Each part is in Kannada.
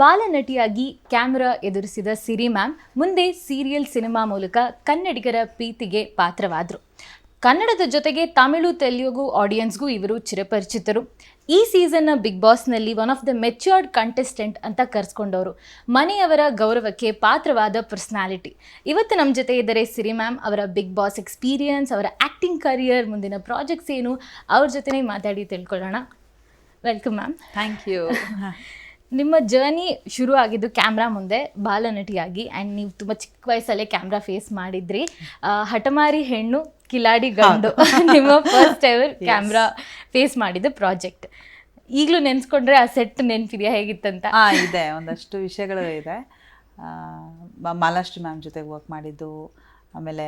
ಬಾಲನಟಿಯಾಗಿ ಕ್ಯಾಮೆರಾ ಎದುರಿಸಿದ ಸಿರಿ ಮ್ಯಾಮ್ ಮುಂದೆ ಸೀರಿಯಲ್ ಸಿನಿಮಾ ಮೂಲಕ ಕನ್ನಡಿಗರ ಪ್ರೀತಿಗೆ ಪಾತ್ರವಾದರು. ಕನ್ನಡದ ಜೊತೆಗೆ ತಮಿಳು ತೆಲುಗು ಆಡಿಯನ್ಸ್ಗೂ ಇವರು ಚಿರಪರಿಚಿತರು. ಈ ಸೀಸನ್ನ big ಬಾಸ್ನಲ್ಲಿ one of the matured contestant ಅಂತ ಕರೆಸ್ಕೊಂಡವರು. ಮನೆಯವರ ಗೌರವಕ್ಕೆ ಪಾತ್ರವಾದ ಪರ್ಸ್ನಾಲಿಟಿ ಇವತ್ತು ನಮ್ಮ ಜೊತೆ ಇದ್ದರೆ ಸಿರಿ ಮ್ಯಾಮ್. ಅವರ ಬಿಗ್ ಬಾಸ್ ಎಕ್ಸ್ಪೀರಿಯನ್ಸ್ ಅವರ ಆ್ಯಕ್ಟಿಂಗ್ ಕರಿಯರ್ ಮುಂದಿನ ಪ್ರಾಜೆಕ್ಟ್ಸ್ ಏನು ಅವ್ರ ಜೊತೆನೇ ಮಾತಾಡಿ ತಿಳ್ಕೊಳ್ಳೋಣ. ವೆಲ್ಕಮ್ ಮ್ಯಾಮ್ ಥ್ಯಾಂಕ್ ಯು ನಿಮ್ಮ ಜರ್ನಿ ಶುರು ಆಗಿದ್ದು ಕ್ಯಾಮ್ರಾ ಮುಂದೆ ಬಾಲನಟಿಯಾಗಿ. ಆ್ಯಂಡ್ ನೀವು ತುಂಬ ಚಿಕ್ಕ ವಯಸ್ಸಲ್ಲೇ ಕ್ಯಾಮ್ರಾ ಫೇಸ್ ಮಾಡಿದ್ರಿ. ಹಠಮಾರಿ ಹೆಣ್ಣು ಕಿಲಾಡಿ ಗಂಡು ನಿಮ್ಮ ಫಸ್ಟ್ ಎವರ್ ಕ್ಯಾಮ್ರಾ ಫೇಸ್ ಮಾಡಿದ್ದು ಪ್ರಾಜೆಕ್ಟ್ ಈಗಲೂ ನೆನೆಸ್ಕೊಂಡ್ರೆ ಆ ಸೆಟ್ ನೆನಪಿದೆಯಾ ಹೇಗಿತ್ತಂತ? ಹಾ ಇದೆ. ಒಂದಷ್ಟು ವಿಷಯಗಳು ಇದೆ. ಮಾಲಾಶ್ರೀ ಮ್ಯಾಮ್ ಜೊತೆಗೆ ವರ್ಕ್ ಮಾಡಿದ್ದು. ಆಮೇಲೆ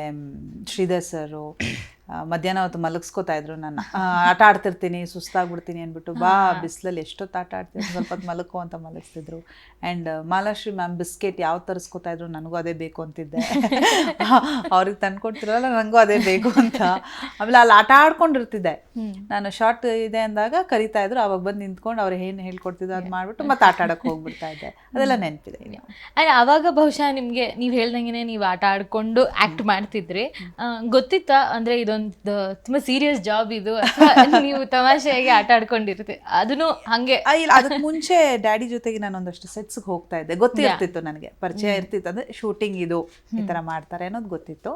ಶ್ರೀಧರ್ ಸರು ಮಧ್ಯಾಹ್ನ ಹೊತ್ತು ಮಲಗಿಸ್ಕೋತಾ ಇದ್ರು ನನ್ನ. ಆ, ಆಟ ಆಡ್ತಿರ್ತೀನಿ ಸುಸ್ತಾಗ್ಬಿಡ್ತೀನಿ ಅಂದ್ಬಿಟ್ಟು ಬಾ ಬಿಸಿಲಲ್ಲಿ ಎಷ್ಟೊತ್ತು ಆಟ ಆಡ್ತೀನಿ ಸ್ವಲ್ಪ ಹೊತ್ತು ಮಲಕೋ ಅಂತ ಮಲಗಿಸ್ತಿದ್ರು. ಆ್ಯಂಡ್ ಮಾಲಾಶ್ರೀ ಮ್ಯಾಮ್ ಬಿಸ್ಕೆಟ್ ಯಾವ ತರಿಸ್ಕೋತಾ ಇದ್ರು ನನಗೂ ಅದೇ ಬೇಕು ಅಂತಿದ್ದೆ. ಅವ್ರಿಗೆ ತಂದ್ಕೊಡ್ತಿರಲ್ಲ ನನಗೂ ಅದೇ ಬೇಕು ಅಂತ. ಆಮೇಲೆ ಅಲ್ಲಿ ಆಟ ಆಡ್ಕೊಂಡಿರ್ತಿದ್ದೆ. ನಾನು ಶಾರ್ಟ್ ಇದೆ ಅಂದಾಗ ಕರಿತಾ ಇದ್ರು ಅವಾಗ ಬಂದು ನಿಂತ್ಕೊಂಡು ಅವ್ರು ಏನು ಹೇಳ್ಕೊಡ್ತಿದ್ರು ಅದು ಮಾಡಿಬಿಟ್ಟು ಮತ್ತೆ ಆಟ ಆಡಕ್ಕೆ ಹೋಗ್ಬಿಡ್ತಾ ಇದ್ದೆ. ಅದೆಲ್ಲ ನೆನಪಿದೆ ಆ್ಯಂಡ್ ಆವಾಗ ಬಹುಶಃ ನಿಮಗೆ ನೀವು ಹೇಳ್ದಂಗೆ ನೀವು ಆಟ ಆಡ್ಕೊಂಡು ಆ್ಯಕ್ಟ್ ಮಾಡ್ತಿದ್ರಿ. ಗೊತ್ತಿತ್ತಾ? ಅಂದರೆ ಇದೊಂದು ತುಂಬ ಸೀರಿಯಸ್ ಜಾಬ್ ಇದು. ನೀವು ತಮಾಷೆಯಾಗಿ ಆಟ ಆಡ್ಕೊಂಡಿರ್ತೀವಿ ಅದನ್ನು ಹಂಗೆ ಇಲ್ಲ ಅದಕ್ಕೆ ಮುಂಚೆ ಡ್ಯಾಡಿ ಜೊತೆಗೆ ನಾನು ಒಂದಷ್ಟು ಸೆಟ್ಸ್ಗೆ ಹೋಗ್ತಾ ಇದ್ದೆ. ಗೊತ್ತಿರ್ತಿತ್ತು ನನಗೆ. ಪರಿಚಯ ಇರ್ತಿತ್ತು. ಅಂದ್ರೆ ಶೂಟಿಂಗ್ ಇದು ಈ ತರ ಮಾಡ್ತಾರೆ ಅನ್ನೋದು ಗೊತ್ತಿತ್ತು.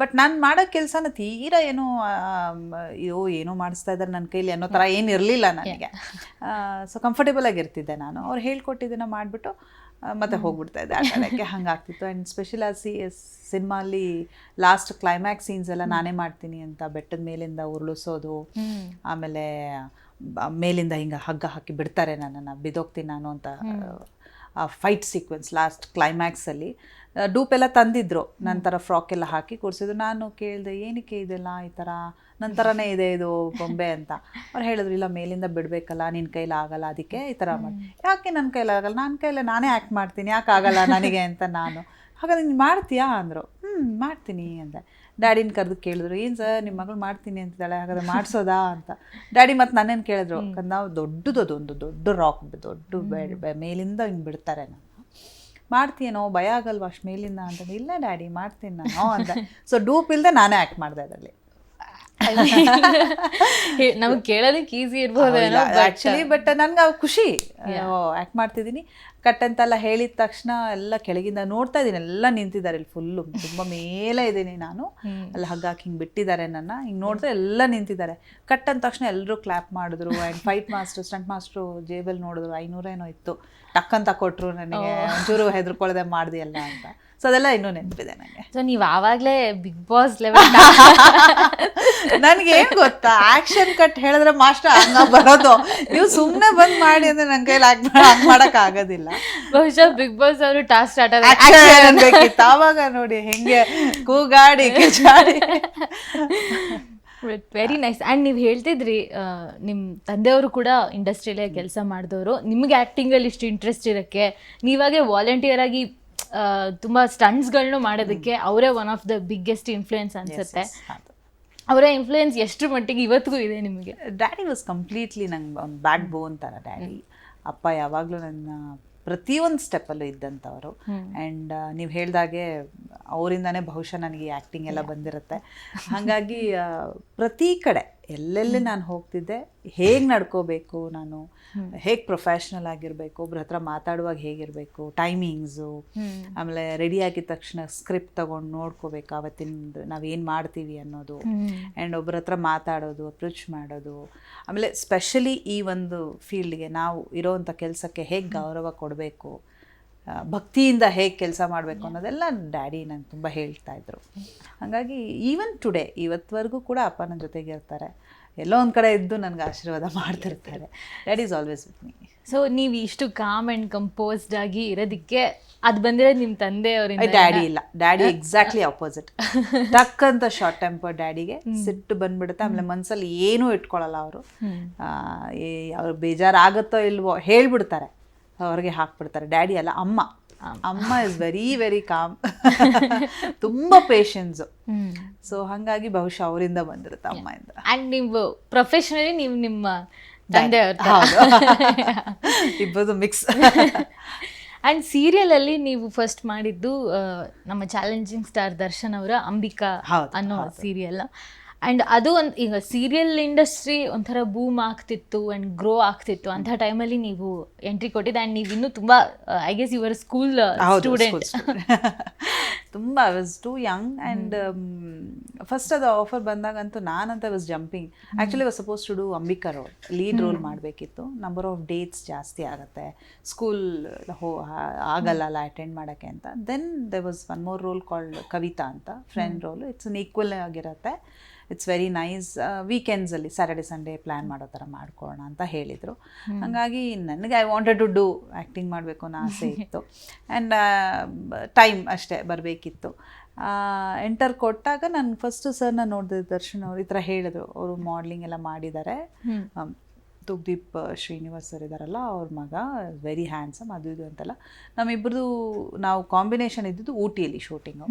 ಬಟ್ ನಾನು ಮಾಡೋ ಕೆಲಸನ ತೀರಾ ಏನು ಅಯ್ಯೋ ಏನೋ ಮಾಡಿಸ್ತಾ ಇದ್ದಾರೆ ನನ್ನ ಕೈಲಿ ಅನ್ನೋ ಥರ ಏನು ಇರಲಿಲ್ಲ ನನಗೆ. ಸೊ ಕಂಫರ್ಟೇಬಲ್ ಆಗಿರ್ತಿದ್ದೆ ನಾನು. ಅವ್ರು ಹೇಳ್ಕೊಟ್ಟಿದ್ದನ್ನ ಮಾಡಿಬಿಟ್ಟು ಮತ್ತೆ ಹೋಗ್ಬಿಡ್ತಾ ಇದ್ದೆ ಆ ಹಂಗಾಗ್ತಿತ್ತು. ಆ್ಯಂಡ್ ಸ್ಪೆಷಲ್ ಆ ಸಿ ಸಿನಿಮಾಲಿ ಲಾಸ್ಟ್ ಕ್ಲೈಮ್ಯಾಕ್ಸ್ ಸೀನ್ಸ್ ಎಲ್ಲ ನಾನೇ ಮಾಡ್ತೀನಿ ಅಂತ ಬೆಟ್ಟದ ಮೇಲಿಂದ ಉರುಳಿಸೋದು ಆಮೇಲೆ ಮೇಲಿಂದ ಹಿಂಗೆ ಹಗ್ಗ ಹಾಕಿ ಬಿಡ್ತಾರೆ ನನ್ನನ್ನು ಬಿದೋಗ್ತೀನಿ ನಾನು ಅಂತ ಆ ಫೈಟ್ ಸೀಕ್ವೆನ್ಸ್ ಲಾಸ್ಟ್ ಕ್ಲೈಮ್ಯಾಕ್ಸಲ್ಲಿ ಡೂಪ್ ಎಲ್ಲ ತಂದಿದ್ರು. ನಂತರ ಫ್ರಾಕ್ ಎಲ್ಲ ಹಾಕಿ ಕೊಡಿಸಿದ್ರು ನಾನು ಕೇಳಿದೆ ಏನಕ್ಕೆ ಇದೆಲ್ಲ ಈ ಥರ ನನ್ನ ಥರನೇ ಇದೆ ಇದು ಬೊಂಬೆ ಅಂತ. ಅವ್ರು ಹೇಳಿದ್ರು ಇಲ್ಲ ಮೇಲಿಂದ ಬಿಡಬೇಕಲ್ಲ ನಿನ್ನ ಕೈಲಿ ಆಗಲ್ಲ ಅದಕ್ಕೆ ಈ ಥರ ಮಾಡಿ ಯಾಕೆ ನನ್ನ ಕೈಲಿ ಆಗಲ್ಲ? ನನ್ನ ಕೈಲಿ ನಾನೇ ಆ್ಯಕ್ಟ್ ಮಾಡ್ತೀನಿ ಯಾಕೆ ಆಗಲ್ಲ ನನಗೆ? ಅಂತ ನಾನು. ಹಾಗಾದ್ರೆ ನೀನು ಮಾಡ್ತೀಯಾ? ಅಂದರು. ಹ್ಞೂ ಮಾಡ್ತೀನಿ ಅಂದೆ. ಡ್ಯಾಡಿನ ಕರೆದು ಕೇಳಿದ್ರು ಏನು ಸರ್ ನಿಮ್ಮ ಮಗಳು ಮಾಡ್ತೀನಿ ಅಂತಿದ್ದಾಳೆ. ಹಾಗಾದ್ರೆ ಮಾಡಿಸೋದಾ? ಅಂತ. ಡ್ಯಾಡಿ ಮತ್ತು ನನ್ನೇನು ಕೇಳಿದ್ರು. ನಾವು ದೊಡ್ಡದು ಅದೊಂದು ದೊಡ್ಡ ರಾಕ್ ದೊಡ್ಡ ಮೇಲಿಂದ ಹಿಂಗೆ ಬಿಡ್ತಾರೆ ನಾನು. ಮಾಡ್ತೀನೋ ಭಯ ಆಗಲ್ವಾ ಅಷ್ಟು ಮೇಲಿಂದ ಅಂತ. ಇಲ್ಲ ಡ್ಯಾಡಿ ಮಾಡ್ತೀನಿ ನಾನು ಅಂತ. ಸೊ ಡೂಪ್ ಇಲ್ಲದೆ ನಾನೇ ಆ್ಯಕ್ಟ್ ಮಾಡಿದೆ ಅದರಲ್ಲಿ. ನಮ್ಗೆ ಕೇಳೋದಕ್ಕೆ ಈಸಿ ಇರ್ಬೋದು ಆ್ಯಕ್ಚುಲಿ ಬಟ್ ನನ್ಗೆ ಖುಷಿ. ಆ್ಯಕ್ಟ್ ಮಾಡ್ತಿದ್ದೀನಿ. ಕಟ್ ಅಂತೆಲ್ಲ ಹೇಳಿದ ತಕ್ಷಣ ಎಲ್ಲ ಕೆಳಗಿಂದ ನೋಡ್ತಾ ಇದ್ದೀನಿ. ಎಲ್ಲ ನಿಂತಿದ್ದಾರೆ ಇಲ್ಲಿ ಫುಲ್ಲು ತುಂಬ ಮೇಲೆ ಇದ್ದೀನಿ ನಾನು. ಅಲ್ಲಿ ಹಗ್ಗ ಹಾಕಿ ಹಿಂಗೆ ಬಿಟ್ಟಿದ್ದಾರೆ ನನ್ನ. ಹಿಂಗೆ ನೋಡಿದ್ರೆ ಎಲ್ಲ ನಿಂತಿದ್ದಾರೆ. ಕಟ್ ಅಂದ ತಕ್ಷಣ ಎಲ್ಲರೂ ಕ್ಲಾಪ್ ಮಾಡಿದ್ರು. And fight master stunt master ಜೇಬಲ್ ನೋಡಿದ್ರು. ಐನೂರೇನೋ ಇತ್ತು. ಟಕ್ ಅಂತ ಕೊಟ್ಟರು ನನಗೆ ಚೂರು ಹೆದರ್ಕೊಳ್ಳದೆ ಮಾಡ್ದಿಯಲ್ಲ ಅಂತ. ಸೊ ಅದೆಲ್ಲ ಇನ್ನೂ ನೆನಪಿದೆ ನನಗೆ. ಸೊ ನೀವು ಆವಾಗಲೇ ಬಿಗ್ ಬಾಸ್ ಲೆವೆಲ್ ನನಗೆ ಏನು ಗೊತ್ತಾ? ಆ್ಯಕ್ಷನ್ ಕಟ್ ಹೇಳಿದ್ರೆ ಮಾಸ್ಟರ್ ಹಂಗ ಬರೋದು. ನೀವು ಸುಮ್ಮನೆ ಬಂದ್ ಮಾಡಿ ಅಂದ್ರೆ ನನ್ನ ಕೈಲಿ ಹಂಗ್ ಹಂಗೆ ಮಾಡಕ್ ಆಗೋದಿಲ್ಲ. ಬಹುಶಃ ಬಿಗ್ ಬಾಸ್ ಅವರು ಟಾಸ್ಕ್ ಸ್ಟಾರ್ಟ್ ಆಕ್ಷನ್ ಆವಾಗ ನೋಡಿ ಹೆಂಗೆ ಕೂಗಾಡಿ ಕಿಚಾಡಿ. ವೆರಿ ನೈಸ್ ಆ್ಯಂಡ್ ನೀವು ಹೇಳ್ತಿದ್ರಿ ನಿಮ್ಮ ತಂದೆಯವರು ಕೂಡ ಇಂಡಸ್ಟ್ರಿಯಲ್ಲೇ ಕೆಲಸ ಮಾಡಿದವರು. ನಿಮಗೆ ಆ್ಯಕ್ಟಿಂಗಲ್ಲಿ ಇಷ್ಟು ಇಂಟ್ರೆಸ್ಟ್ ಇರೋಕ್ಕೆ ನೀವಾಗೆ ವಾಲಂಟಿಯರ್ ಆಗಿ ತುಂಬ ಸ್ಟಂಟ್ಸ್ಗಳನ್ನೂ ಮಾಡೋದಕ್ಕೆ ಅವರೇ one of the biggest influence ಅನಿಸುತ್ತೆ. ಅವರ ಇನ್ಫ್ಲೂಯೆನ್ಸ್ ಎಷ್ಟು ಮಟ್ಟಿಗೆ ಇವತ್ತಿಗೂ ಇದೆ ನಿಮಗೆ? ಡ್ಯಾಡಿ ವಾಸ್ ಕಂಪ್ಲೀಟ್ಲಿ ನಂಗೆ ಒಂದು ಬ್ಯಾಕ್ ಬೋನ್ ಥರ ಡ್ಯಾಡಿ ಅಪ್ಪ ಯಾವಾಗಲೂ ನನ್ನ ಪ್ರತಿಯೊಂದು ಸ್ಟೆಪ್ಪಲ್ಲೂ ಇದ್ದಂಥವರು. ಆ್ಯಂಡ್ ನೀವು ಹೇಳ್ದಾಗೆ ಅವರಿಂದನೇ ಬಹುಶಃ ನನಗೆ ಆ್ಯಕ್ಟಿಂಗ್ ಎಲ್ಲ ಬಂದಿರುತ್ತೆ. ಹಾಗಾಗಿ ಪ್ರತಿ ಕಡೆ ಎಲ್ಲೆಲ್ಲಿ ನಾನು ಹೋಗ್ತಿದ್ದೆ ಹೇಗೆ ನಡ್ಕೋಬೇಕು ನಾನು ಹೇಗೆ ಪ್ರೊಫೆಷ್ನಲ್ ಆಗಿರಬೇಕು ಒಬ್ರ ಹತ್ರ ಮಾತಾಡುವಾಗ ಹೇಗಿರಬೇಕು ಟೈಮಿಂಗ್ಸು ಆಮೇಲೆ ರೆಡಿ ಆಗಿದ ತಕ್ಷಣ ಸ್ಕ್ರಿಪ್ಟ್ ತಗೊಂಡು ನೋಡ್ಕೋಬೇಕು ಅವತ್ತಿನ ನಾವೇನು ಮಾಡ್ತೀವಿ ಅನ್ನೋದು. ಆ್ಯಂಡ್ ಒಬ್ರ ಹತ್ರ ಮಾತಾಡೋದು ಅಪ್ರೋಚ್ ಮಾಡೋದು. ಆಮೇಲೆ ಸ್ಪೆಷಲಿ ಈ ಒಂದು ಫೀಲ್ಡ್ಗೆ ನಾವು ಇರೋವಂಥ ಕೆಲಸಕ್ಕೆ ಹೇಗೆ ಗೌರವ ಕೊಡಬೇಕು ಭಕ್ತಿಯಿಂದ ಹೇಗೆ ಕೆಲಸ ಮಾಡಬೇಕು ಅನ್ನೋದೆಲ್ಲ ಡ್ಯಾಡಿ ನಂಗೆ ತುಂಬ ಹೇಳ್ತಾ ಇದ್ರು. ಹಾಗಾಗಿ ಈವನ್ ಟುಡೇ ಇವತ್ತವರೆಗೂ ಕೂಡ ಅಪ್ಪ ನನ್ನ ಜೊತೆಗೆ ಇರ್ತಾರೆ. ಎಲ್ಲೋ ಒಂದು ಕಡೆ ಇದ್ದು ನನಗೆ ಆಶೀರ್ವಾದ ಮಾಡ್ತಿರ್ತಾರೆ. That is always with me so ನೀವು ಇಷ್ಟು ಕಾಮ್ ಆ್ಯಂಡ್ ಕಂಪೋಸ್ಡ್ ಆಗಿ ಇರೋದಕ್ಕೆ ಅದು ಬಂದಿರೋದು ನಿಮ್ಮ ತಂದೆಯವರಿಂದ ಡ್ಯಾಡಿ ಇಲ್ಲ. ಡ್ಯಾಡಿ ಎಕ್ಸಾಕ್ಟ್ಲಿ ಅಪೋಸಿಟ್ ಟಕ್ ಅಂತ ಶಾರ್ಟ್ ಟೆಂಪರ್ ಡ್ಯಾಡಿಗೆ ಸಿಟ್ಟು ಬಂದ್ಬಿಡುತ್ತೆ. ಆಮೇಲೆ ಮನಸ್ಸಲ್ಲಿ ಏನೂ ಇಟ್ಕೊಳ್ಳಲ್ಲ ಅವರು. ಅವ್ರು ಬೇಜಾರಾಗುತ್ತೋ ಇಲ್ವೋ ಹೇಳ್ಬಿಡ್ತಾರೆ. ಅವ್ರಿಗೆ ಹಾಕ್ಬಿಡ್ತಾರೆ. ಡ್ಯಾಡಿ ಅಲ್ಲ ಅಮ್ಮ. ಅಮ್ಮ ಇಸ್ ವೆರಿ ವೆರಿ ಕಾಮ್ ತುಂಬ ಪೇಷನ್ಸ್ ಸೊ ಹಾಗಾಗಿ ಬಹುಶಃ ಅವರಿಂದ ಬಂದಿರುತ್ತೆ ಅಮ್ಮಯಿಂದ ಅಂಡ್ ನೀವು ಪ್ರೊಫೆಷನಲಿ ನೀವು ನಿಮ್ಮ ತಂದೆ ಅವ್ರ ಇಬ್ಬರು ಮಿಕ್ಸ್ ಸೀರಿಯಲ್ ಅಲ್ಲಿ ನೀವು ಫಸ್ಟ್ ಮಾಡಿದ್ದು ನಮ್ಮ ಚಾಲೆಂಜಿಂಗ್ ಸ್ಟಾರ್ ದರ್ಶನ್ ಅವರ ಅಂಬಿಕಾ ಅನ್ನೋ ಸೀರಿಯಲ್ ಆ್ಯಂಡ್ ಅದು ಒಂದು ಈಗ ಸೀರಿಯಲ್ ಇಂಡಸ್ಟ್ರಿ ಒಂಥರ ಬೂಮ್ ಆಗ್ತಿತ್ತು ಆ್ಯಂಡ್ ಗ್ರೋ ಆಗ್ತಿತ್ತು. ಅಂಥ ಟೈಮಲ್ಲಿ ನೀವು ಎಂಟ್ರಿ ಕೊಟ್ಟಿದ್ದು ಆ್ಯಂಡ್ ನೀವು ಇನ್ನೂ ತುಂಬ I guess your school student ತುಂಬ I was too young and first ಅದು ಆಫರ್ ಬಂದಾಗಂತೂ ನಾನಂತ was jumping actually was suppose to do Ambika role lead role ಮಾಡಬೇಕಿತ್ತು. ನಂಬರ್ ಆಫ್ ಡೇಟ್ಸ್ ಜಾಸ್ತಿ ಆಗುತ್ತೆ. ಸ್ಕೂಲ್ ಹೋ ಆಗಲ್ಲ ಅಲ್ಲ ಅಟೆಂಡ್ ಮಾಡೋಕ್ಕೆ ಅಂತ. Then there was one more role called Kavita ಅಂತ. Friend role it's an equal ಆಗಿರುತ್ತೆ. ಇಟ್ಸ್ ವೆರಿ ನೈಸ್ ವೀಕೆಂಡ್ಸಲ್ಲಿ ಸ್ಯಾಟರ್ಡೆ ಸಂಡೇ ಪ್ಲ್ಯಾನ್ ಮಾಡೋ ಥರ ಮಾಡ್ಕೊಳ್ಳೋಣ ಅಂತ ಹೇಳಿದರು. ಹಾಗಾಗಿ ನನಗೆ I wanted to do acting ಮಾಡಬೇಕು ಅನ್ನೋ ಆಸೆ ಇತ್ತು. ಆ್ಯಂಡ್ ಟೈಮ್ ಅಷ್ಟೇ ಬರಬೇಕಿತ್ತು. ಎಂಟರ್ ಕೊಟ್ಟಾಗ ನಾನು ಫಸ್ಟು ಸರ್ನ ನೋಡಿದೆ ದರ್ಶನ್ ಅವರು ಈ ಥರ ಹೇಳಿದ್ರು. ಅವರು ಮಾಡ್ಲಿಂಗ್ ಎಲ್ಲ ಮಾಡಿದ್ದಾರೆ. ತುಗ್ದೀಪ್ ಶ್ರೀನಿವಾಸ್ ಸರ್ ಇದ್ದಾರಲ್ಲ ಅವ್ರ ಮಗ ವೆರಿ ಹ್ಯಾಂಡ್ಸಮ್ ಅದು ಇದು ಅಂತೆಲ್ಲ. ನಮ್ಮಿಬ್ಬರದು ನಾವು ಕಾಂಬಿನೇಷನ್ ಇದ್ದಿದ್ದು ಊಟಿಯಲ್ಲಿ ಶೂಟಿಂಗು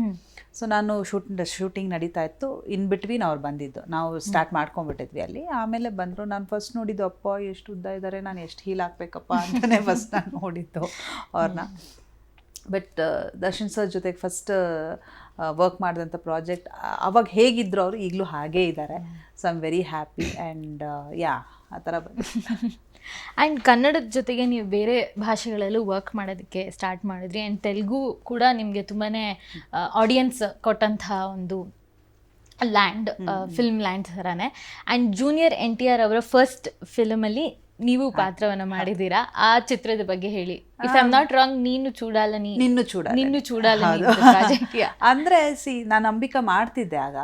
ಸೊ ನಾನು ಶೂಟ್ ಶೂಟಿಂಗ್ ನಡೀತಾ ಇತ್ತು. ಇನ್ ಬಿಟ್ವೀನ್ ಅವ್ರು ಬಂದಿದ್ದು. ನಾವು ಸ್ಟಾರ್ಟ್ ಮಾಡ್ಕೊಂಡ್ಬಿಟ್ಟಿದ್ವಿ ಅಲ್ಲಿ. ಆಮೇಲೆ ಬಂದರು ನಾನು ಫಸ್ಟ್ ನೋಡಿದ್ದು ಅಪ್ಪ ಎಷ್ಟು ಉದ್ದ ಇದ್ದಾರೆ ನಾನು ಎಷ್ಟು ಹೀಲ್ ಹಾಕ್ಬೇಕಪ್ಪ ಅಂತಲೇ ಫಸ್ಟ್ ನಾನು ನೋಡಿದ್ದು ಅವ್ರನ್ನ ಬಟ್ ದರ್ಶನ್ ಸರ್ ಜೊತೆಗೆ ಫಸ್ಟ್ ವರ್ಕ್ ಮಾಡಿದಂಥ ಪ್ರಾಜೆಕ್ಟ್ ಅವಾಗ ಹೇಗಿದ್ರು ಅವರು ಈಗಲೂ ಹಾಗೇ ಇದ್ದಾರೆ so I am very happy and yeah ಆ ಥರ ಬಂದು ಆ್ಯಂಡ್ ಕನ್ನಡದ ಜೊತೆಗೆ ನೀವು ಬೇರೆ ಭಾಷೆಗಳಲ್ಲೂ ವರ್ಕ್ ಮಾಡೋದಕ್ಕೆ ಸ್ಟಾರ್ಟ್ ಮಾಡಿದ್ರಿ. ಆ್ಯಂಡ್ ತೆಲುಗು ಕೂಡ ನಿಮಗೆ ತುಂಬಾ ಆಡಿಯನ್ಸ್ ಕೊಟ್ಟಂತಹ ಒಂದು ಲ್ಯಾಂಡ್ ಫಿಲ್ಮ್ ಲ್ಯಾಂಡ್ ಥರನೇ. And junior N T R ಅವರ ಫಸ್ಟ್ ಫಿಲ್ಮಲ್ಲಿ ನೀವು ಪಾತ್ರವನ್ನ ಮಾಡಿದ್ದೀರಾ? ಆ ಚಿತ್ರದ ಬಗ್ಗೆ ಹೇಳಿ. ಇಫ್ ಐಮ್ ನಾಟ್ ರಾಂಗ್ ನೀನು ಚೂಡಾಲ ನಿನ್ನು ಚೂಡ ನಿನ್ನು ಚೂಡಾಲ. ಅಂದ್ರೆ ಸಿ ನಾನು ಅಂಬಿಕಾ ಮಾಡ್ತಿದ್ದೆ ಆಗ.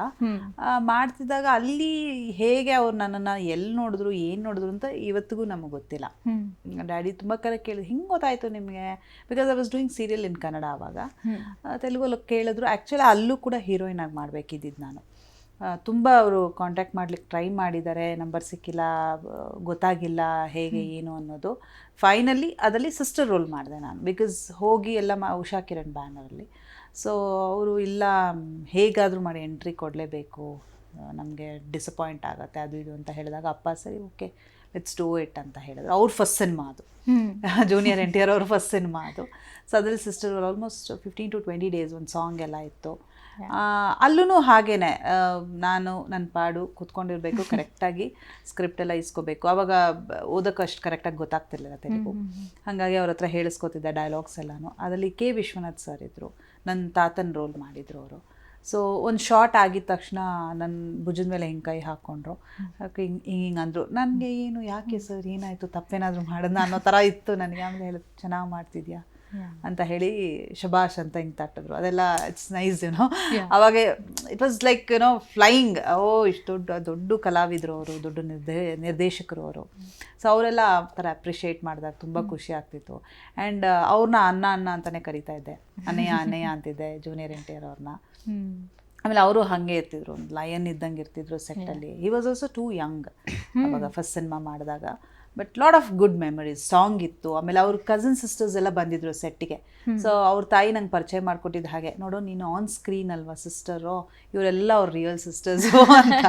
ಮಾಡ್ತಿದ್ದಾಗ ಅಲ್ಲಿ ಹೇಗೆ ಅವ್ರು ನನ್ನನ್ನ ಎಲ್ಲಿ ನೋಡಿದ್ರು ಏನ್ ನೋಡಿದ್ರು ಅಂತ ಇವತ್ತಿಗೂ ನಮಗೆ ಗೊತ್ತಿಲ್ಲ. ಡ್ಯಾಡಿ ತುಂಬಾ ಕರೆ ಕೇಳಿದ್ರು ಹಿಂಗ್ ಗೊತ್ತಾಯ್ತು ನಿಮಗೆ? Because I was doing serial in Kannada ಅವಾಗ. ತೆಲುಗು ತೆಲುಗಲ್ಲಿ ಕೇಳಿದ್ರು. ಆಕ್ಚುಲಿ ಅಲ್ಲೂ ಕೂಡ ಹೀರೋಯಿನ್ ಆಗಿ ಮಾಡ್ಬೇಕಿದ್ದಿದ್ದು ನಾನು. ತುಂಬ ಅವರು ಕಾಂಟ್ಯಾಕ್ಟ್ ಮಾಡ್ಲಿಕ್ಕೆ ಟ್ರೈ ಮಾಡಿದ್ದಾರೆ ನಂಬರ್ ಸಿಕ್ಕಿಲ್ಲ ಗೊತ್ತಾಗಿಲ್ಲ ಹೇಗೆ ಏನು ಅನ್ನೋದು. ಫೈನಲಿ ಅದರಲ್ಲಿ ಸಿಸ್ಟರ್ ರೋಲ್ ಮಾಡಿದೆ ನಾನು. ಬಿಕಾಸ್ ಹೋಗಿ ಎಲ್ಲ ಮಾ ಉಷಾ ಕಿರಣ್ ಬ್ಯಾನರಲ್ಲಿ ಸೊ ಅವರು ಇಲ್ಲ ಹೇಗಾದರೂ ಮಾಡಿ ಎಂಟ್ರಿ ಕೊಡಲೇಬೇಕು. ನಮಗೆ ಡಿಸಪಾಯಿಂಟ್ ಆಗುತ್ತೆ ಅದು ಇದು ಅಂತ ಹೇಳಿದಾಗ ಅಪ್ಪ ಸರಿ ಓಕೆ ಲೆಟ್ಸ್ ಡೂ ಇಟ್ ಅಂತ ಹೇಳಿದ್ರು. ಅವ್ರ ಫಸ್ಟ್ ಸಿನಿಮಾ ಅದು. ಜೂನಿಯರ್ ಎನ್ ಟಿ ಆರ್ ಅವ್ರ ಫಸ್ಟ್ ಸಿನಿಮಾ ಅದು. ಸೊ ಅದರಲ್ಲಿ sister almost fifteen to twenty days ಒಂದು ಸಾಂಗ್ ಎಲ್ಲ ಇತ್ತು. ಅಲ್ಲೂ ಹಾಗೇನೆ ನಾನು ನನ್ನ ಪಾಡು ಕೂತ್ಕೊಂಡಿರಬೇಕು ಕರೆಕ್ಟಾಗಿ ಸ್ಕ್ರಿಪ್ಟ್ ಎಲ್ಲ ಇಸ್ಕೋಬೇಕು. ಆವಾಗ ಓದಕ್ಕೆ ಓದೋಕೆ ಅಷ್ಟು ಕರೆಕ್ಟಾಗಿ ಗೊತ್ತಾಗ್ತಿರ್ಲಿಲ್ಲ ತೆಲುಗು. ಹಾಗಾಗಿ ಅವ್ರ ಹತ್ರ ಹೇಳಿಸ್ಕೊತಿದ್ದೆ ಡೈಲಾಗ್ಸ್ ಎಲ್ಲಾನು. ಅದರಲ್ಲಿ ಕೆ. ವಿಶ್ವನಾಥ್ ಸರ್ ಇದ್ದರು ನನ್ನ ತಾತನ ರೋಲ್ ಮಾಡಿದರು ಅವರು. ಸೊ ಒಂದು ಶಾರ್ಟ್ ಆಗಿದ ತಕ್ಷಣ ನನ್ನ ಭುಜದ ಮೇಲೆ ಹಿಂಗೆ ಕೈ ಹಾಕ್ಕೊಂಡ್ರು ಹಿಂಗೆ ಹಿಂಗೆ ಅಂದರು. ನನಗೆ ಏನು ಯಾಕೆ ಸರ್ ಏನಾಯಿತು? ತಪ್ಪೇನಾದರೂ ಮಾಡೋಣ ಅನ್ನೋ ಥರ ಇತ್ತು ನನಗೆ. ಆಮೇಲೆ ಹೇಳಿದ್ರು ಚೆನ್ನಾಗಿ ಮಾಡ್ತಿದ್ಯಾ? ಅಂತ ಹೇಳಿ ಶಬಾಷ್ ಅಂತ ಹಿಂಗೆ ತಟ್ಟಿದ್ರು. ಅದೆಲ್ಲ ಇಟ್ಸ್ ನೈಸ್ ಏನೋ ಅವಾಗ it was like you know flying ಓ ಇಷ್ಟು ದೊಡ್ಡ ದೊಡ್ಡ ಕಲಾವಿದರು ಅವರು ದೊಡ್ಡ ನಿರ್ದೇ ನಿರ್ದೇಶಕರು ಅವರು. ಸೊ ಅವರೆಲ್ಲ ಆ ಥರ ಅಪ್ರಿಷಿಯೇಟ್ ಮಾಡಿದಾಗ ತುಂಬ ಖುಷಿ ಆಗ್ತಿತ್ತು. ಆ್ಯಂಡ್ ಅವ್ರನ್ನ ಅನ್ನ ಅನ್ನ ಅಂತಲೇ ಕರಿತಾ ಇದ್ದೆ. ಅನಯ್ಯ ಅನಯ್ಯ ಅಂತಿದ್ದೆ ಜೂನಿಯರ್ ಆರ್ ಅವ್ರನ್ನ ಆಮೇಲೆ ಅವರು ಹಂಗೆ ಇರ್ತಿದ್ರು. ಒಂದು ಲಯನ್ ಇದ್ದಂಗೆ ಇರ್ತಿದ್ರು ಸೆಟ್ಟಲ್ಲಿ he was also too young ಅವಾಗ ಫಸ್ಟ್ ಸಿನಿಮಾ ಮಾಡಿದಾಗ. But lot of good memories song ಇತ್ತು. ಆಮೇಲೆ ಅವ್ರ ಕಸಿನ್ ಸಿಸ್ಟರ್ಸ್ ಎಲ್ಲ ಬಂದಿದ್ರು ಸೆಟ್ಟಿಗೆ ಸೊ ಅವ್ರ ತಾಯಿ ನಂಗೆ ಪರಿಚಯ ಮಾಡಿಕೊಟ್ಟಿದ್ದು ಹಾಗೆ ನೋಡು ನೀನು ಆನ್ ಸ್ಕ್ರೀನ್ ಅಲ್ವಾ ಸಿಸ್ಟರು ಇವರೆಲ್ಲ ಅವ್ರ ರಿಯಲ್ ಸಿಸ್ಟರ್ಸು ಅಂತ.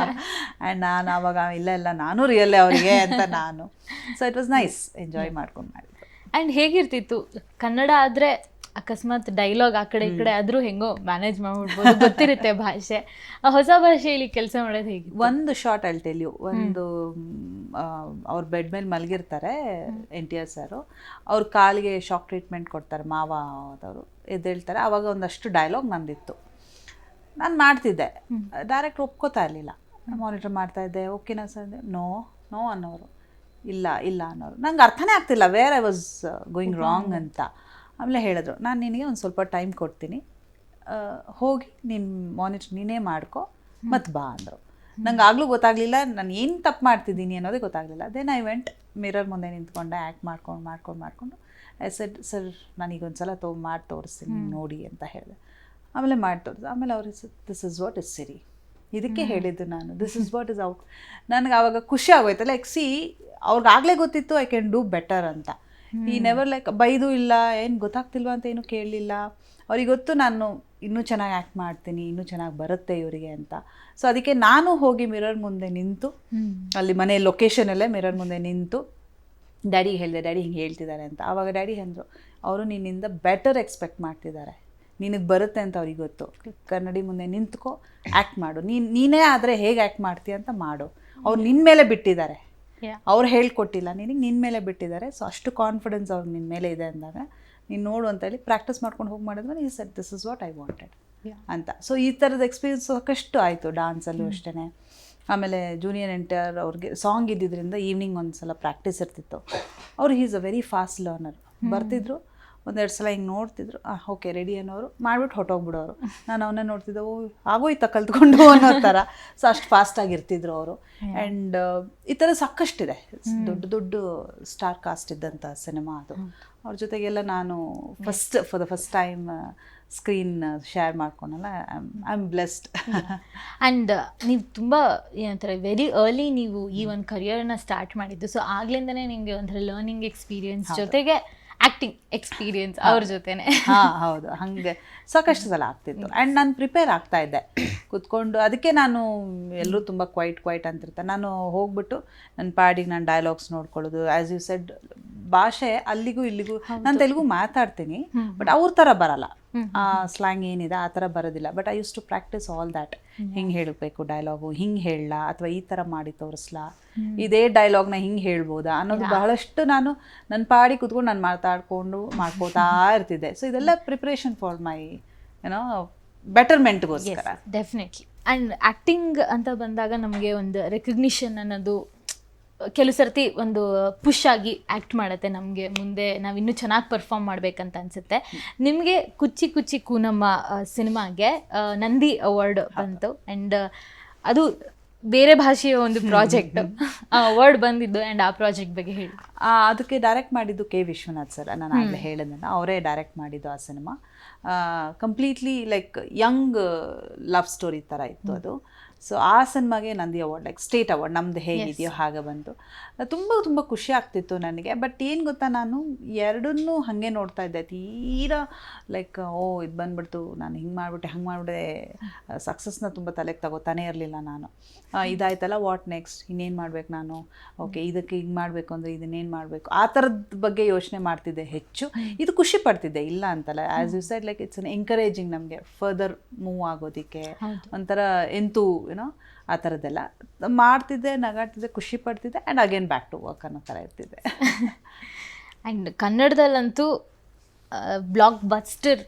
ಆ್ಯಂಡ್ ನಾನು ಆವಾಗ ಇಲ್ಲ ಇಲ್ಲ ನಾನು ರಿಯಲ್ಲೇ ಅವರಿಗೆ ಅಂತ ನಾನು. So it was nice enjoy ಮಾಡ್ಕೊಂಡು ಮಾಡಿದ್ದು. ಆ್ಯಂಡ್ ಹೇಗಿರ್ತಿತ್ತು? ಕನ್ನಡ ಆದರೆ ಅಕಸ್ಮಾತ್ ಡೈಲಾಗ್ ಆ ಕಡೆ ಈ ಕಡೆ ಆದ್ರೂ ಹೆಂಗೋ ಮ್ಯಾನೇಜ್ ಮಾಡ್ಬಿಡ್ಬೋದು. ಗೊತ್ತಿರುತ್ತೆ ಭಾಷೆ. ಆ ಹೊಸ ಭಾಷೆಯಲ್ಲಿ ಕೆಲಸ ಮಾಡೋದು ಹೇಗೆ ಒಂದು ಶಾರ್ಟ್ ಅಲ್ಲಿ ಟೆಲ್ ಯು ಒಂದು ಅವ್ರ ಬೆಡ್ ಮೇಲೆ ಮಲಗಿರ್ತಾರೆ ಎನ್ ಟಿ ಆರ್ ಸರು. ಅವ್ರ ಕಾಲಿಗೆ ಶಾಕ್ ಟ್ರೀಟ್ಮೆಂಟ್ ಕೊಡ್ತಾರೆ ಮಾವ ಅವರು ಎದ್ದೇಳ್ತಾರೆ ಆವಾಗ ಒಂದಷ್ಟು ಡೈಲಾಗ್ ನಂದಿತ್ತು. ನಾನು ಮಾಡ್ತಿದ್ದೆ. ಡೈರೆಕ್ಟ್ ಒಪ್ಕೋತಾ ಇರಲಿಲ್ಲ. ಮಾನಿಟರ್ ಮಾಡ್ತಾ ಇದ್ದೆ. ಓಕೆನಾ ಸರ್. ನೋ ನೋ ಅನ್ನೋರು. ಇಲ್ಲ ಇಲ್ಲ ಅನ್ನೋರು. ನಂಗೆ ಅರ್ಥನೇ ಆಗ್ತಿಲ್ಲ. Where I was going wrong ಅಂತ. ಆಮೇಲೆ ಹೇಳಿದ್ರು ನಾನು ನಿನಗೆ ಒಂದು ಸ್ವಲ್ಪ ಟೈಮ್ ಕೊಡ್ತೀನಿ. ಹೋಗಿ ನಿನ್ನ ಮಾನಿಟರ್ ನೀನೇ ಮಾಡ್ಕೊ ಮತ್ತು ಬಾ ಅಂದರು. ನಂಗೆ ಆಗಲೂ ಗೊತ್ತಾಗಲಿಲ್ಲ ನಾನು ಏನು ತಪ್ಪು ಮಾಡ್ತಿದ್ದೀನಿ ಅನ್ನೋದೇ ಗೊತ್ತಾಗಲಿಲ್ಲ. ದೆನ್ ಐ ವೆಂಟ್ ಮಿರರ್ ಮುಂದೆ ನಿಂತ್ಕೊಂಡೆ ಆ್ಯಕ್ಟ್ ಮಾಡ್ಕೊಂಡು ಮಾಡ್ಕೊಂಡು ಮಾಡಿಕೊಂಡು ಐ ಸೆಡ್ ಸರ್ ನಾನೀಗ ಒಂದು ಸಲ ತೋ ಮಾಡಿ ತೋರಿಸ್ತೀನಿ ನೋಡಿ ಅಂತ ಹೇಳಿದೆ. ಆಮೇಲೆ ಮಾಡಿ ತೋರಿಸಿ ಆಮೇಲೆ ಅವ್ರು this is what is Siri ಇದಕ್ಕೆ ಹೇಳಿದ್ದು ನಾನು this is what is out ನನಗೆ ಆವಾಗ ಖುಷಿ ಆಗೋಯ್ತು. ಲೈಕ್ ಸಿ ಅವ್ರಿಗಾಗಲೇ ಗೊತ್ತಿತ್ತು ಐ ಕ್ಯಾನ್ ಡೂ ಬೆಟರ್ ಅಂತ. ಈ ನೆವರ್ ಲೈಕ್ ಬೈದು ಇಲ್ಲ ಏನು ಗೊತ್ತಾಗ್ತಿಲ್ವಾ ಅಂತ ಏನು ಕೇಳಲಿಲ್ಲ. ಅವ್ರಿಗೆ ಗೊತ್ತು ನಾನು ಇನ್ನೂ ಚೆನ್ನಾಗಿ ಆ್ಯಕ್ಟ್ ಮಾಡ್ತೀನಿ ಇನ್ನೂ ಚೆನ್ನಾಗಿ ಬರುತ್ತೆ ಇವರಿಗೆ ಅಂತ. ಸೊ ಅದಕ್ಕೆ ನಾನು ಹೋಗಿ ಮಿರರ್ ಮುಂದೆ ನಿಂತು ಅಲ್ಲಿ ಮನೆ ಲೊಕೇಶನಲ್ಲೇ ಮಿರರ್ ಮುಂದೆ ನಿಂತು ಡ್ಯಾಡಿಗೆ ಹೇಳಿದೆ ಡ್ಯಾಡಿ ಹಿಂಗೆ ಹೇಳ್ತಿದ್ದಾರೆ ಅಂತ. ಆವಾಗ ಡ್ಯಾಡಿ ಅಂದರು ಅವರು ನಿನ್ನಿಂದ ಬೆಟರ್ ಎಕ್ಸ್ಪೆಕ್ಟ್ ಮಾಡ್ತಿದ್ದಾರೆ ನಿನಗೆ ಬರುತ್ತೆ ಅಂತ ಅವ್ರಿಗೆ ಗೊತ್ತು. ಕನ್ನಡಿ ಮುಂದೆ ನಿಂತ್ಕೊ ಆ್ಯಕ್ಟ್ ಮಾಡು. ನೀನು ನೀನೇ ಆದರೆ ಹೇಗೆ ಆ್ಯಕ್ಟ್ ಮಾಡ್ತೀಯ ಅಂತ ಮಾಡು. ಅವ್ರು ನಿನ್ನ ಮೇಲೆ ಬಿಟ್ಟಿದ್ದಾರೆ. ಅವ್ರು ಹೇಳ್ಕೊಟ್ಟಿಲ್ಲ. ನಿನಗೆ ನಿನ್ನ ಮೇಲೆ ಬಿಟ್ಟಿದ್ದಾರೆ. ಸೊ ಅಷ್ಟು ಕಾನ್ಫಿಡೆನ್ಸ್ ಅವ್ರು ನಿನ್ನ ಮೇಲೆ ಇದೆ ಅಂದಾಗ ನೀನು ನೋಡು ಅಂತ ಹೇಳಿ ಪ್ರಾಕ್ಟೀಸ್ ಮಾಡ್ಕೊಂಡು ಹೋಗಿ ಮಾಡಿದ್ರೆ ಈ set this is what I wanted. ಅಂತ. ಸೊ ಈ ಥರದ ಎಕ್ಸ್ಪೀರಿಯನ್ಸ್ ಸಾಕಷ್ಟು ಆಯಿತು ಡಾನ್ಸಲ್ಲೂ ಅಷ್ಟೇ ಆಮೇಲೆ ಜೂನಿಯರ್ ಎಂಟರ್ ಅವ್ರಿಗೆ ಸಾಂಗ್ ಇದ್ದಿದ್ದರಿಂದ ಈವ್ನಿಂಗ್ ಒಂದು ಸಲ ಪ್ರಾಕ್ಟೀಸ್ ಇರ್ತಿತ್ತು. ಅವ್ರು is a very fast learner ಬರ್ತಿದ್ರು. ಒಂದೆರಡು ಸಲ ಹಿಂಗೆ ನೋಡ್ತಿದ್ರು. ಓಕೆ ರೆಡಿ ಅನ್ನೋರು. ಮಾಡಿಬಿಟ್ಟು ಹೊಟ್ಟೋಗ್ಬಿಡೋರು ನಾನು ಅವನ್ನ ನೋಡ್ತಿದ್ದೆ ಓ ಆಗೋಯ್ತಾ ಕಲ್ತ್ಕೊಂಡು ಅನ್ನೋ ಥರ ಸೊ ಅಷ್ಟು ಫಾಸ್ಟಾಗಿ ಇರ್ತಿದ್ರು ಅವರು. ಆ್ಯಂಡ್ ಈ ಥರ ಸಾಕಷ್ಟಿದೆ. ದೊಡ್ಡ ದೊಡ್ಡ ಸ್ಟಾರ್ ಕಾಸ್ಟ್ ಇದ್ದಂಥ ಸಿನಿಮಾ ಅದು. ಅವ್ರ ಜೊತೆಗೆಲ್ಲ ನಾನು first for the first time screen share ಮಾಡ್ಕೊಂಡಲ್ಲ I am blessed and ನೀವು ತುಂಬ ಏನಂತಾರೆ ವೆರಿ ಅರ್ಲಿ ನೀವು ಈ ಒಂದು ಕರಿಯರ್ನ ಸ್ಟಾರ್ಟ್ ಮಾಡಿದ್ದು. ಸೊ ಆಗ್ಲಿಂದನೇ ನಿಮಗೆ ಒಂಥರ ಲರ್ನಿಂಗ್ ಎಕ್ಸ್ಪೀರಿಯನ್ಸ್ ಜೊತೆಗೆ ಆ್ಯಕ್ಟಿಂಗ್ ಎಕ್ಸ್ಪೀರಿಯನ್ಸ್ ಅವ್ರ ಜೊತೆನೆ. ಹಾ ಹೌದು ಹಂಗೆ. ಸಾಕಷ್ಟು ಸಲ ಆಗ್ತಿತ್ತು. ಆ್ಯಂಡ್ ನಾನು ಪ್ರಿಪೇರ್ ಆಗ್ತಾ ಇದ್ದೆ. ಕುತ್ಕೊಂಡು ಅದಕ್ಕೆ ನಾನು ಎಲ್ಲರೂ ತುಂಬ ಕ್ವೈಟ್ ಕ್ವೈಟ್ ಅಂತಿರ್ತಾರೆ. ನಾನು ಹೋಗ್ಬಿಟ್ಟು ನನ್ನ ಪಾಡಿಗೆ ನಾನು ಡೈಲಾಗ್ಸ್ ನೋಡ್ಕೊಳ್ಳೋದು. ಆ್ಯಸ್ ಯು ಸೆಡ್ ಭಾಷೆ ಅಲ್ಲಿಗೂ ಇಲ್ಲಿಗೂ ನಾನು ತೆಲುಗು ಮಾತಾಡ್ತೀನಿ ಬಟ್ ಅವ್ರ ಥರ ಬರಲ್ಲ. ಸ್ಲ್ಯಾಂಗ್ ಏನಿದೆ ಆ ಥರ ಬರೋದಿಲ್ಲ. But I use to practice all that ಹಿಂಗೆ ಹೇಳಬೇಕು ಡೈಲಾಗು ಹಿಂಗೆ ಹೇಳಲಾ ಅಥವಾ ಈ ಥರ ಮಾಡಿ ತೋರಿಸ್ಲಾ. ಇದೇ ಡೈಲಾಗ್ನ ಹಿಂಗೆ ಹೇಳ್ಬೋದಾ ಅನ್ನೋದು ಬಹಳಷ್ಟು ನಾನು ನನ್ನ ಪಾಡಿ ಕುತ್ಕೊಂಡು ನಾನು ಮಾತಾಡ್ಕೊಂಡು ಮಾಡ್ಕೋತಾ ಇರ್ತಿದ್ದೆ. ಸೊ ಇದೆಲ್ಲ ಪ್ರಿಪ್ರೇಷನ್ ಫಾರ್ ಮೈ ಏನೋ ಬೆಟರ್ಮೆಂಟ್ಗೋಸ್ಕರ ಡೆಫಿನೆಟ್ಲಿ ಆ್ಯಂಡ್ ಆ್ಯಕ್ಟಿಂಗ್ ಅಂತ ಬಂದಾಗ ನಮಗೆ ಒಂದು ರೆಕಗ್ನಿಷನ್ ಅನ್ನೋದು ಕೆಲವು ಸರ್ತಿ ಒಂದು ಪುಷ್ ಆಗಿ ಆ್ಯಕ್ಟ್ ಮಾಡುತ್ತೆ ನಮಗೆ ಮುಂದೆ ನಾವು ಇನ್ನೂ ಚೆನ್ನಾಗಿ ಪರ್ಫಾರ್ಮ್ ಮಾಡಬೇಕಂತ ಅನಿಸುತ್ತೆ. ನಿಮಗೆ ಕುಚ್ಚಿ ಕುಚ್ಚಿ ಕೂನಮ್ಮ ಸಿನಿಮಾಗೆ ನಂದಿ ಅವಾರ್ಡ್ ಬಂತು. ಆ್ಯಂಡ್ ಅದು ಬೇರೆ ಭಾಷೆಯ ಒಂದು ಪ್ರಾಜೆಕ್ಟ್ ಅವಾರ್ಡ್ ಬಂದಿದ್ದು ಆ್ಯಂಡ್ ಆ ಪ್ರಾಜೆಕ್ಟ್ ಬಗ್ಗೆ ಹೇಳಿ. ಆ, ಅದಕ್ಕೆ ಡೈರೆಕ್ಟ್ ಮಾಡಿದ್ದು ಕೆ. ವಿಶ್ವನಾಥ್ ಸರ್ ನಾನು ಆಗಲೇ ಹೇಳಿದ್ನಲ್ಲ ಅವರೇ ಡೈರೆಕ್ಟ್ ಮಾಡಿದ್ದು ಆ cinema. Completely like young love story ಥರ ಇತ್ತು ಅದು. ಸೊ ಆ ಸಿನಿಮಾಗೆ Nandi award like state award ನಮ್ದು ಹೇಗಿದೆಯೋ ಹಾಗೆ ಬಂತು. ತುಂಬ ತುಂಬ ಖುಷಿ ಆಗ್ತಿತ್ತು ನನಗೆ. ಬಟ್ ಏನು ಗೊತ್ತಾ ನಾನು ಎರಡನ್ನೂ ಹಾಗೆ ನೋಡ್ತಾ ಇದ್ದೆ. ತೀರಾ ಲೈಕ್ ಓ ಇದು ಬಂದ್ಬಿಡ್ತು ನಾನು ಹಿಂಗೆ ಮಾಡಿಬಿಟ್ಟೆ ಹಂಗೆ ಮಾಡಿಬಿಟ್ಟೆ. ಸಕ್ಸಸ್ನ ತುಂಬ ತಲೆಗೆ ತಗೋತಾನೇ ಇರಲಿಲ್ಲ ನಾನು. ಇದಾಯ್ತಲ್ಲ ವಾಟ್ ನೆಕ್ಸ್ಟ್ ಇನ್ನೇನು ಮಾಡ್ಬೇಕು ನಾನು? ಓಕೆ ಇದಕ್ಕೆ ಹಿಂಗೆ ಮಾಡಬೇಕು ಅಂದರೆ ಇದನ್ನೇನು ಮಾಡಬೇಕು? ಆ ಥರದ ಬಗ್ಗೆ ಯೋಚನೆ ಮಾಡ್ತಿದ್ದೆ ಹೆಚ್ಚು. ಇದು ಖುಷಿ ಪಡ್ತಿದ್ದೆ ಇಲ್ಲ ಅಂತಲ್ಲ. As you said like it's an encouraging ನಮಗೆ ಫರ್ದರ್ ಮೂವ್ ಆಗೋದಕ್ಕೆ. ಒಂಥರ ಎಂತೂ ಏನೋ ಆ ಥರದ್ದೆಲ್ಲ ಮಾಡ್ತಿದ್ದೆ ನಗಾಡ್ತಿದ್ದೆ ಖುಷಿ ಪಡ್ತಿದ್ದೆ and again back to work ಅನ್ನೋ ಥರ ಇರ್ತಿದ್ದೆ. ಆ್ಯಂಡ್ ಕನ್ನಡದಲ್ಲಂತೂ ಬ್ಲಾಕ್ ಬಸ್ಟರ್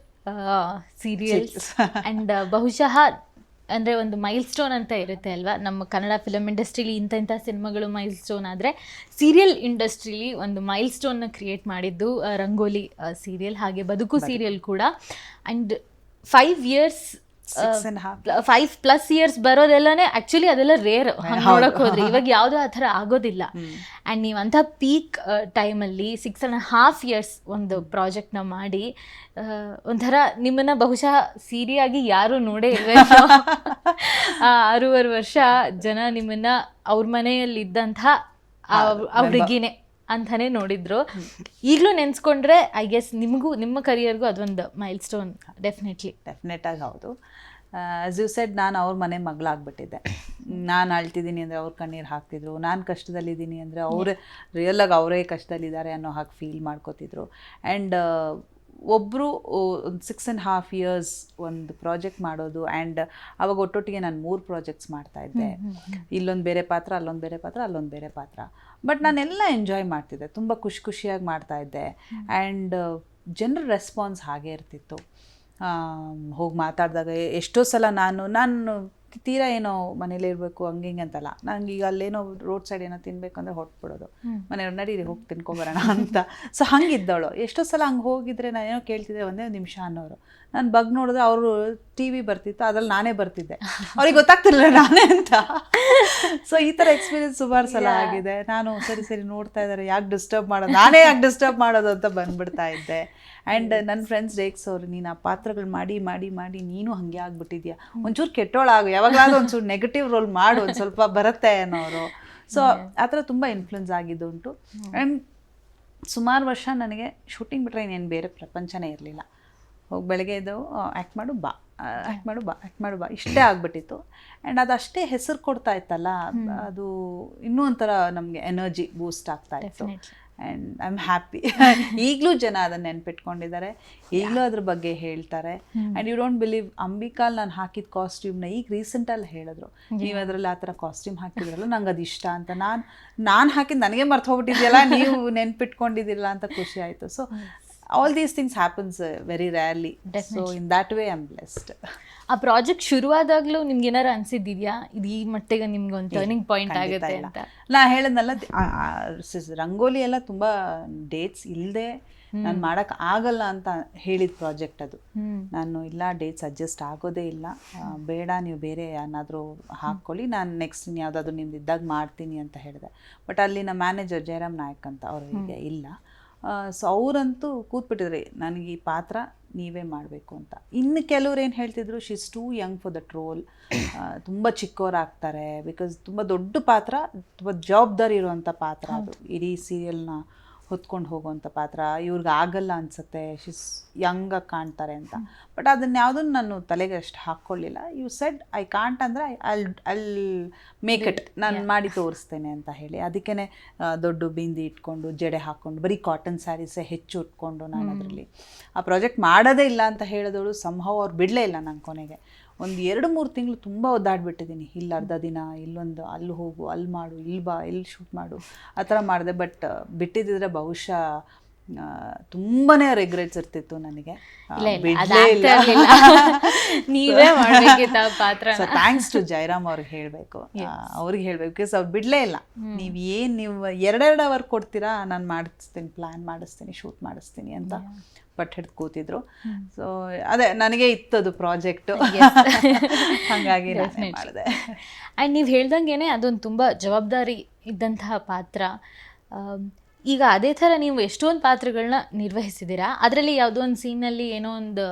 ಸೀರಿಯಲ್ಸ್ ಆ್ಯಂಡ್ ಬಹುಶಃ ಅಂದರೆ ಒಂದು ಮೈಲ್ ಸ್ಟೋನ್ ಅಂತ ಇರುತ್ತೆ ಅಲ್ವಾ? ನಮ್ಮ ಕನ್ನಡ ಫಿಲಮ್ ಇಂಡಸ್ಟ್ರೀಲಿ ಇಂಥ ಇಂಥ ಸಿನಿಮಾಗಳು ಮೈಲ್ ಸ್ಟೋನ್ ಆದರೆ ಸೀರಿಯಲ್ ಇಂಡಸ್ಟ್ರೀಲಿ ಒಂದು ಮೈಲ್ ಸ್ಟೋನ್ನ ಕ್ರಿಯೇಟ್ ಮಾಡಿದ್ದು ರಂಗೋಲಿ ಸೀರಿಯಲ್ ಹಾಗೆ ಬದುಕು ಸೀರಿಯಲ್ ಕೂಡ. And five years five plus years ಬರೋದೆಲ್ಲನೇ actually ಅದೆಲ್ಲ ರೇರ್ ನೋಡಕ್ ಹೋದ್ರೆ. ಇವಾಗ ಯಾವುದು ಆ ಥರ ಆಗೋದಿಲ್ಲ. ಆ್ಯಂಡ್ ನೀವು ಅಂತ ಪೀಕ್ ಟೈಮಲ್ಲಿ ಸಿಕ್ಸ್ ಆ್ಯಂಡ್ ಹಾಫ್ ಇಯರ್ಸ್ ಒಂದು ಪ್ರಾಜೆಕ್ಟ್ನ ಮಾಡಿ ಆ, ಒಂಥರ ನಿಮ್ಮನ್ನ ಬಹುಶಃ ಸೀರಿಯಾಗಿ ಯಾರು ನೋಡೇ ಇಲ್ಲ ಆ ಆರೂವರೆ ವರ್ಷ ಜನ ನಿಮ್ಮನ್ನ ಅವ್ರ ಮನೆಯಲ್ಲಿ ಇದ್ದಂತ ಆ ಹುಡುಗಿನೇ ಅಂತಾನೆ ನೋಡಿದ್ರು. ಈಗಲೂ ನೆನೆಸ್ಕೊಂಡ್ರೆ ಐ ಗೆಸ್ ನಿಮಗೂ, ನಿಮ್ಮ ಕರಿಯರ್ಗೂ ಅದೊಂದು ಮೈಲ್ ಸ್ಟೋನ್ ಡೆಫಿನೆಟ್ಲಿ ಡೆಫಿನೆಟಾಗಿ ಹೌದು ಆಸ್ ಯು ಸೆಡ್ ನಾನು ಅವ್ರ ಮನೆ ಮಗಳಾಗ್ಬಿಟ್ಟಿದ್ದೆ. ನಾನು ಅಳ್ತಿದ್ದೀನಿ ಅಂದರೆ ಅವ್ರ ಕಣ್ಣೀರು ಹಾಕ್ತಿದ್ರು. ನಾನು ಕಷ್ಟದಲ್ಲಿದ್ದೀನಿ ಅಂದರೆ ಅವರೇ ರಿಯಲಾಗಿ ಅವರೇ ಕಷ್ಟದಲ್ಲಿದ್ದಾರೆ ಅನ್ನೋ ಹಾಗೆ ಫೀಲ್ ಮಾಡ್ಕೋತಿದ್ರು. ಆ್ಯಂಡ್ ಒಬ್ಬರು ಒಂದು ಸಿಕ್ಸ್ ಆ್ಯಂಡ್ ಹಾಫ್ ಇಯರ್ಸ್ ಒಂದು ಪ್ರಾಜೆಕ್ಟ್ ಮಾಡೋದು ಆ್ಯಂಡ್ ಅವಾಗ ಒಟ್ಟೊಟ್ಟಿಗೆ ನಾನು ಮೂರು ಪ್ರಾಜೆಕ್ಟ್ಸ್ ಮಾಡ್ತಾ ಇದ್ದೆ. ಇಲ್ಲೊಂದು ಬೇರೆ ಪಾತ್ರ ಅಲ್ಲೊಂದು ಬೇರೆ ಪಾತ್ರ ಅಲ್ಲೊಂದು ಬೇರೆ ಪಾತ್ರ. ಬಟ್ ನಾನೆಲ್ಲ ಎಂಜಾಯ್ ಮಾಡ್ತಿದ್ದೆ. ತುಂಬ ಖುಷಿ ಖುಷಿಯಾಗಿ ಮಾಡ್ತಾ ಇದ್ದೆ. ಆ್ಯಂಡ್ ಜನರ ರೆಸ್ಪಾನ್ಸ್ ಹಾಗೆ ಇರ್ತಿತ್ತು. ಹೋಗಿ ಮಾತಾಡಿದಾಗ ಎಷ್ಟೋ ಸಲ ನಾನು ನಾನು ತೀರಾ ಏನೋ ಮನೇಲಿ ಇರಬೇಕು ಹಂಗೆ ಹಿಂಗೆ ಅಂತಲ್ಲ. ನಂಗೆ ಈಗ ಅಲ್ಲೇನೋ ರೋಡ್ ಸೈಡ್ ಏನೋ ತಿನ್ಬೇಕು ಅಂದರೆ ಹೊಟ್ಬಿಡೋದು ಮನೆಯವ್ರು ನಡೀರಿ ಹೋಗಿ ತಿನ್ಕೊಬರೋಣ ಅಂತ. ಸೊ ಹಂಗಿದ್ದವಳು. ಎಷ್ಟೋ ಸಲ ಹಂಗೆ ಹೋಗಿದ್ರೆ ನಾನು ಏನೋ ಕೇಳ್ತಿದ್ದೆ ಒಂದೇ ಒಂದು ನಿಮಿಷ ಅನ್ನೋರು. ನಾನು ಬಗ್ ನೋಡಿದ್ರೆ ಅವರು ಟಿ ವಿ ಬರ್ತಿತ್ತು ಅದ್ರಲ್ಲಿ ನಾನೇ ಬರ್ತಿದ್ದೆ. ಅವ್ರಿಗೆ ಗೊತ್ತಾಗ್ತಿರ್ಲಿಲ್ಲ ನಾನೇ ಅಂತ. ಸೊ ಈ ಥರ ಎಕ್ಸ್ಪೀರಿಯನ್ಸ್ ಸುಮಾರು ಸಲ ಆಗಿದೆ. ನಾನು ಸರಿ ಸರಿ ನೋಡ್ತಾ ಇದ್ದಾರೆ ಯಾಕೆ ಡಿಸ್ಟರ್ಬ್ ಮಾಡೋದು? ನಾನೇ ಯಾಕೆ ಡಿಸ್ಟರ್ಬ್ ಮಾಡೋದು ಅಂತ ಬಂದ್ಬಿಡ್ತಾ ಇದ್ದೆ. ಆ್ಯಂಡ್ ನನ್ನ ಫ್ರೆಂಡ್ಸ್ ರೇಗ್ಸೋರು ನೀನು ಆ ಪಾತ್ರಗಳು ಮಾಡಿ ಮಾಡಿ ಮಾಡಿ ನೀನು ಹಂಗೆ ಆಗ್ಬಿಟ್ಟಿದ್ಯಾ? ಒಂಚೂರು ಕೆಟ್ಟೋಳಾಗು ಯಾವಾಗಲಾದ್ರೂ ಒಂಚೂರು ನೆಗೆಟಿವ್ ರೋಲ್ ಮಾಡು ಒಂದು ಸ್ವಲ್ಪ ಬರುತ್ತೆ ಅನ್ನೋರು. ಸೊ ಆ ಥರ ತುಂಬ ಇನ್ಫ್ಲುಯೆನ್ಸ್ ಆಗಿದ್ದುಂಟು ಆ್ಯಂಡ್ ಸುಮಾರು ವರ್ಷ ನನಗೆ ಶೂಟಿಂಗ್ ಬಿಟ್ಟರೆ ಇನ್ನೇನು ಬೇರೆ ಪ್ರಪಂಚನೇ ಇರಲಿಲ್ಲ. ಹೋಗಿ ಬೆಳಗ್ಗೆ ಎದ್ದು ಆ್ಯಕ್ಟ್ ಮಾಡು ಬಾ. ಆ್ಯಕ್ಟ್ ಮಾಡು ಬಾ ಆ್ಯಕ್ಟ್ ಮಾಡು ಬಾ. ಇಷ್ಟೇ ಆಗ್ಬಿಟ್ಟಿತ್ತು. ಆ್ಯಂಡ್ ಅದು ಅಷ್ಟೇ ಹೆಸರು ಕೊಡ್ತಾ ಇತ್ತಲ್ಲ ಅದು ಇನ್ನೂ ಒಂಥರ ನಮಗೆ ಎನರ್ಜಿ ಬೂಸ್ಟ್ ಆಗ್ತಾ ಇತ್ತು. ಆ್ಯಂಡ್ ಐ ಆಮ್ ಹ್ಯಾಪಿ ಈಗಲೂ ಜನ ಅದನ್ನ ನೆನ್ಪಿಟ್ಕೊಂಡಿದ್ದಾರೆ. ಈಗಲೂ ಅದ್ರ ಬಗ್ಗೆ ಹೇಳ್ತಾರೆ. ಆ್ಯಂಡ್ ಯು ಡೋಂಟ್ ಬಿಲೀವ್ ಅಂಬಿಕಾಲ್ ನಾನು ಹಾಕಿದ ಕಾಸ್ಟ್ಯೂಮ್ನ ಈಗ ರೀಸೆಂಟಲ್ಲಿ ಹೇಳಿದ್ರು. ನೀವು ಅದರಲ್ಲಿ ಆ ಥರ ಕಾಸ್ಟ್ಯೂಮ್ ಹಾಕಿದ್ರಲ್ಲ ನಂಗೆ ಅದು ಇಷ್ಟ ಅಂತ. ನಾನು ನಾನು ಹಾಕಿದ್ದು ನನಗೆ ಮರ್ತು ಹೋಗ್ಬಿಟ್ಟಿದ್ಯಲ್ಲ ನೀವು ನೆನ್ಪಿಟ್ಕೊಂಡಿದ್ದಿಲ್ಲ ಅಂತ ಖುಷಿ ಆಯಿತು. So all these things happens very rarely so in that way I am blessed ಆ ಪ್ರಾಜೆಕ್ಟ್ ಶುರುವಾದಾಗಲೂ ನಿಮ್ಗೆ ಏನಾರು ಅನ್ಸಿದ್ಯಾ ಇದು ಈ ಮಟ್ಟಿಗೆ ನಿಮ್ಗೆ ಒಂದು ಟರ್ನಿಂಗ್ ಪಾಯಿಂಟ್ ಆಗುತ್ತೆ. ಅಂತ. ನಾ ಹೇಳದ್ನಲ್ಲ ರಂಗೋಲಿ ಎಲ್ಲ ತುಂಬ ಡೇಟ್ಸ್ ಇಲ್ಲದೆ ನಾನು ಮಾಡೋಕ್ಕೆ ಆಗಲ್ಲ ಅಂತ ಹೇಳಿದ ಪ್ರಾಜೆಕ್ಟ್ ಅದು. ನಾನು ಇಲ್ಲ ಡೇಟ್ಸ್ ಅಡ್ಜಸ್ಟ್ ಆಗೋದೇ ಇಲ್ಲ. ಬೇಡ ನೀವು ಬೇರೆ ಏನಾದರೂ ಹಾಕ್ಕೊಳ್ಳಿ. ನಾನು ನೆಕ್ಸ್ಟ್ ಯಾವುದಾದ್ರು ನಿಮ್ದು ಇದ್ದಾಗ ಮಾಡ್ತೀನಿ ಅಂತ ಹೇಳಿದೆ. ಬಟ್ ಅಲ್ಲಿನ ಮ್ಯಾನೇಜರ್ ಜಯರಾಮ್ ನಾಯಕ್ ಅಂತ ಅವರಿಗೆ ಇಲ್ಲ. ಸೊ ಅವರಂತೂ ಕೂತ್ಬಿಟ್ಟಿದ್ರಿ ನನಗೆ ಈ ಪಾತ್ರ ನೀವೇ ಮಾಡಬೇಕು ಅಂತ. ಇನ್ನು ಕೆಲವ್ರು ಏನು ಹೇಳ್ತಿದ್ರು she's too young for that role ತುಂಬ ಚಿಕ್ಕವರಾಗ್ತಾರೆ ಬಿಕಾಸ್ ತುಂಬ ದೊಡ್ಡ ಪಾತ್ರ ತುಂಬ ಜವಾಬ್ದಾರಿ ಇರುವಂಥ ಪಾತ್ರ ಅದು. ಇಡೀ ಸೀರಿಯಲ್ನ ಹೊತ್ಕೊಂಡು ಹೋಗುವಂಥ ಪಾತ್ರ. ಇವ್ರಿಗೆ ಆಗಲ್ಲ ಅನ್ಸುತ್ತೆ. ಶಿಸ್ ಯಂಗಾಗಿ ಕಾಣ್ತಾರೆ ಅಂತ. ಬಟ್ ಅದನ್ನ ಯಾವುದನ್ನು ನಾನು ತಲೆಗೆ ಅಷ್ಟು ಹಾಕ್ಕೊಳ್ಳಿಲ್ಲ. ಯು ಸೆಡ್ ಐ ಕಾಂಟ್ ಅಂದರೆ ಐ ಅಲ್ ಅಲ್ ಮೇಕ್ ಇಟ್ ನಾನು ಮಾಡಿ ತೋರಿಸ್ತೇನೆ ಅಂತ ಹೇಳಿ. ಅದಕ್ಕೇ ದೊಡ್ಡ ಬಿಂದಿ ಇಟ್ಕೊಂಡು ಜಡೆ ಹಾಕ್ಕೊಂಡು ಬರೀ ಕಾಟನ್ ಸ್ಯಾರೀಸೇ ಹೆಚ್ಚು ಉಟ್ಕೊಂಡು ನಾನು ಅದರಲ್ಲಿ. ಆ ಪ್ರಾಜೆಕ್ಟ್ ಮಾಡೋದೇ ಇಲ್ಲ ಅಂತ ಹೇಳಿದವಳು ಸಂಭವ ಅವ್ರು ಬಿಡಲೇ ಇಲ್ಲ ನನ್ನ ಕೊನೆಗೆ. ಒಂದು ಎರಡು ಮೂರು ತಿಂಗಳು ತುಂಬ ಒದ್ದಾಡ್ಬಿಟ್ಟಿದ್ದೀನಿ ಇಲ್ಲಿ ಅರ್ಧ ದಿನ ಇಲ್ಲೊಂದು ಅಲ್ಲಿ ಹೋಗು ಅಲ್ಲಿ ಮಾಡು ಇಲ್ಲಿ ಬಾ ಇಲ್ಲಿ ಶೂಟ್ ಮಾಡು ಆ ಥರ ಮಾಡಿದೆ. ಬಟ್ ಬಿಟ್ಟಿದ್ದಿದ್ರೆ ಬಹುಶಃ ತುಂಬಾನೇ ರಿಗ್ರೆಟ್ಸ್ ಇರ್ತಿತ್ತು ನನಗೆ. ನೀವೇ ಸೊ ಥ್ಯಾಂಕ್ಸ್ ಟು ಜಯರಾಮ್ ಅವ್ರಿಗೆ ಹೇಳಬೇಕು. ಅವ್ರಿಗೆ ಹೇಳಬೇಕು. ಬಿಕಾಸ್ ಅವ್ರು ಬಿಡಲೇ ಇಲ್ಲ. ನೀವು ಏನು ನೀವು ಎರಡೆರಡು ಅವರ್ ಕೊಡ್ತೀರಾ ನಾನು ಮಾಡಿಸ್ತೀನಿ ಪ್ಲ್ಯಾನ್ ಮಾಡಿಸ್ತೀನಿ ಶೂಟ್ ಮಾಡಿಸ್ತೀನಿ ಅಂತ. ಬಟ್ ಹಿಡ್ದು ಕೂತಿದ್ರು ಸೊ ಅದೇ ನನಗೆ ಇತ್ತದು ಪ್ರಾಜೆಕ್ಟು. ಹಂಗಾಗಿ ಮಾಡಿದೆ. ಆ್ಯಂಡ್ ನೀವು ಹೇಳ್ದಂಗೆನೆ ಅದೊಂದು ತುಂಬ ಜವಾಬ್ದಾರಿ ಇದ್ದಂತಹ ಪಾತ್ರ. ಈಗ ಅದೇ ಥರ ನೀವು ಎಷ್ಟೊಂದು ಪಾತ್ರಗಳನ್ನ ನಿರ್ವಹಿಸಿದ್ದೀರಾ ಅದರಲ್ಲಿ ಯಾವುದೋ ಒಂದು ಸೀನಲ್ಲಿ ಏನೋ ಒಂದು